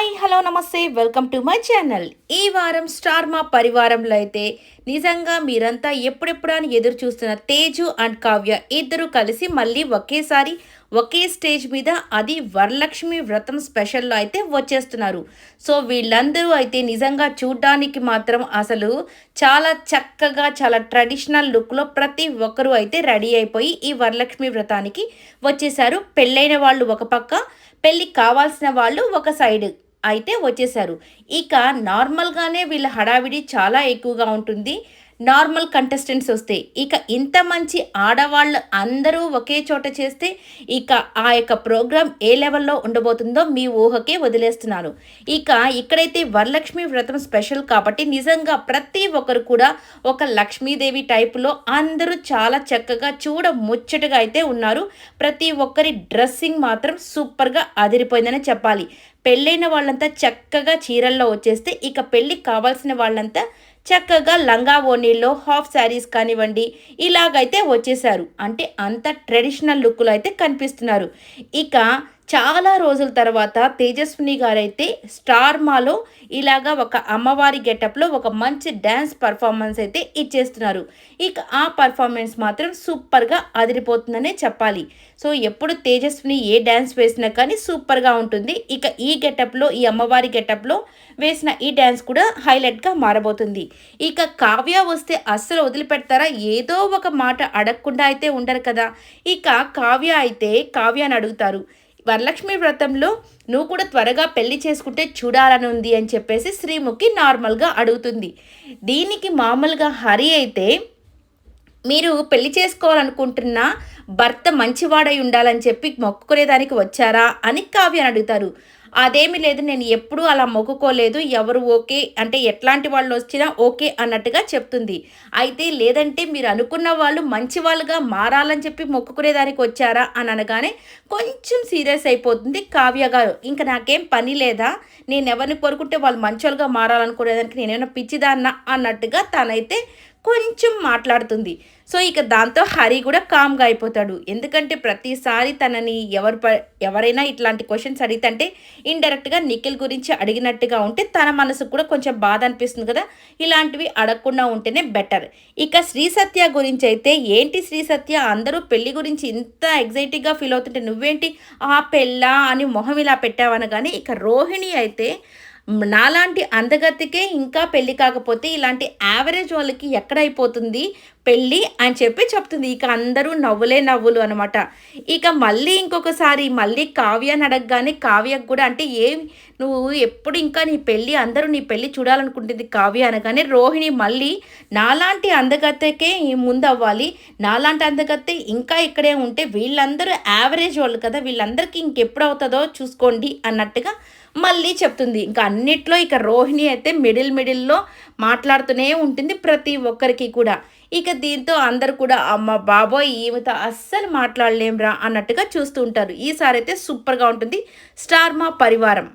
Hi hello నమస్తే. Welcome to my channel ఈ వారం స్టార్ మా పరివారంలో అయితే నిజంగా మీరంతా ఎప్పుడెప్పుడు అని ఎదురు చూస్తున్న తేజు అండ్ కావ్య ఇద్దరు కలిసి మళ్ళీ ఒకేసారి ఒకే స్టేజ్ మీద అది వరలక్ష్మి వ్రతం స్పెషల్లో అయితే వచ్చేస్తున్నారు. సో వీళ్ళందరూ అయితే నిజంగా చూడ్డానికి మాత్రం అసలు చాలా చక్కగా చాలా ట్రెడిషనల్ లుక్లో ప్రతి ఒక్కరూ అయితే రెడీ అయిపోయి ఈ వరలక్ష్మి వ్రతానికి వచ్చేసారు. పెళ్ళైన వాళ్ళు ఒక పక్క పెళ్ళి కావాల్సిన వాళ్ళు ఒక సైడ్. అయితే వచ్చేసారు. ఇక నార్మల్గానే వీళ్ళ హడావిడి చాలా ఎక్కువగా ఉంటుంది. నార్మల్ కంటెస్టెంట్స్ వస్తే ఇక ఇంత మంచి ఆడవాళ్ళు అందరూ ఒకే చోట చేస్తే ఇక ఆ యొక్క ప్రోగ్రాం ఏ లెవెల్లో ఉండబోతుందో మీ ఊహకే వదిలేస్తున్నాను ఇక ఇక్కడైతే వరలక్ష్మి వ్రతం స్పెషల్ కాబట్టి నిజంగా ప్రతి ఒక్కరు కూడా ఒక లక్ష్మీదేవి టైపులో అందరూ చాలా చక్కగా చూడ ముచ్చటగా అయితే ఉన్నారు. ప్రతి ఒక్కరి డ్రెస్సింగ్ మాత్రం సూపర్గా అదిరిపోయిందని చెప్పాలి. పెళ్ళైన వాళ్ళంతా చక్కగా చీరల్లో వచ్చేస్తే ఇక పెళ్ళికి కావాల్సిన వాళ్ళంతా చక్కగా లంగా ఓనీల్లో హాఫ్ శారీస్ కానివ్వండి ఇలాగైతే వచ్చేసారు అంటే అంత ట్రెడిషనల్ లుక్లో అయితే కనిపిస్తున్నారు. ఇక చాలా రోజుల తర్వాత తేజస్విని గారైతే స్టార్ మాలో ఇలాగా ఒక అమ్మవారి గెటప్లో ఒక మంచి డ్యాన్స్ పర్ఫార్మెన్స్ అయితే ఇచ్చేస్తున్నారు. ఇక ఆ పర్ఫార్మెన్స్ మాత్రం సూపర్గా అదిరిపోతుందనే చెప్పాలి. సో ఎప్పుడు తేజస్విని ఏ డ్యాన్స్ వేసినా కానీ సూపర్గా ఉంటుంది. ఇక ఈ గెటప్లో ఈ అమ్మవారి గెటప్లో వేసిన ఈ డ్యాన్స్ కూడా హైలైట్గా మారబోతుంది. ఇక కావ్య వస్తే అస్సలు వదిలిపెడతారా? ఏదో ఒక మాట అడగకుండా అయితే ఉండరు కదా. ఇక కావ్య అయితే కావ్యాన్ని అడుగుతారు. వరలక్ష్మి వ్రతంలో నువ్వు కూడా త్వరగా పెళ్ళి చేసుకుంటే చూడాలని ఉంది అని చెప్పేసి శ్రీముఖి నార్మల్గా అడుగుతుంది. దీనికి మామూలుగా హరి అయితే మీరు పెళ్ళి చేసుకోవాలనుకుంటున్న భర్త మంచివాడై ఉండాలని చెప్పి మొక్కుకునేదానికి వచ్చారా అని కావ్యాన్ని అడుగుతారు. అదేమి లేదు నేను ఎప్పుడూ అలా మొక్కుకోలేదు ఎవరు ఓకే అంటే ఎట్లాంటి వాళ్ళు వచ్చినా ఓకే అన్నట్టుగా చెప్తుంది. అయితే లేదంటే మీరు అనుకున్న వాళ్ళు మంచి వాళ్ళుగా మారాలని చెప్పి మొక్కుకునేదానికి వచ్చారా అని అనగానే కొంచెం సీరియస్ అయిపోతుంది కావ్య గారు. ఇంకా నాకేం పని లేదా? నేను ఎవరిని కోరుకుంటే వాళ్ళు మంచోళ్ళుగా మారాలనుకునేదానికి నేనేమైనా పిచ్చిదాన్నా అన్నట్టుగా తనైతే కొంచెం మాట్లాడుతుంది. సో ఇక దాంతో హరి కూడా కామ్గా అయిపోతాడు. ఎందుకంటే ప్రతిసారి తనని ఎవరు ఎవరైనా ఇట్లాంటి క్వశ్చన్స్ అడిగితే ఇండైరెక్ట్గా నిఖిల్ గురించి అడిగినట్టుగా ఉంటే తన మనసుకు కూడా కొంచెం బాధ అనిపిస్తుంది కదా. ఇలాంటివి అడగకుండా ఉంటేనే బెటర్ ఇక శ్రీ సత్య గురించి అయితే ఏంటి శ్రీ సత్య? అందరూ పెళ్ళి గురించి ఇంత ఎగ్జైటింగ్గా ఫీల్ అవుతుంటే నువ్వేంటి? ఆ పెళ్ళా అని మొహం ఇలా పెట్టావనగానే ఇక రోహిణి అయితే నాలాంటి అందగత్తికే ఇంకా పెళ్ళి కాకపోతే ఇలాంటి యావరేజ్ వాళ్ళకి ఎక్కడైపోతుంది పెళ్ళి అని చెప్పి చెప్తుంది. ఇక అందరూ నవ్వులే నవ్వులు అనమాట ఇక మళ్ళీ ఇంకొకసారి మళ్ళీ కావ్యాన్ని అడగగానే కావ్యకు కూడా అంటే ఏం నువ్వు ఎప్పుడు ఇంకా నీ పెళ్ళి అందరూ నీ పెళ్ళి చూడాలనుకుంటుంది కావ్య అనగానే రోహిణి మళ్ళీ నాలాంటి అందగత్తెకే ముందు అవ్వాలి నాలాంటి అందగత్తె ఇంకా ఇక్కడే ఉంటే వీళ్ళందరూ యావరేజ్ వాళ్ళు కదా వీళ్ళందరికీ ఇంకెప్పుడు అవుతుందో చూసుకోండి అన్నట్టుగా మళ్ళీ చెప్తుంది. ఇంకా అన్నిట్లో ఇక రోహిణి అయితే మిడిల్ మిడిల్లో మాట్లాడుతూనే ఉంటుంది ప్రతి ఒక్కరికి కూడా. ఇక దీంతో అందరు కూడా అమ్మ బాబోయ్ ఈమెతో అస్సలు మాట్లాడలేంరా అన్నట్టుగా చూస్తూ ఉంటారు. ఈసారి అయితే సూపర్గా ఉంటుంది స్టార్ మా పరివారం.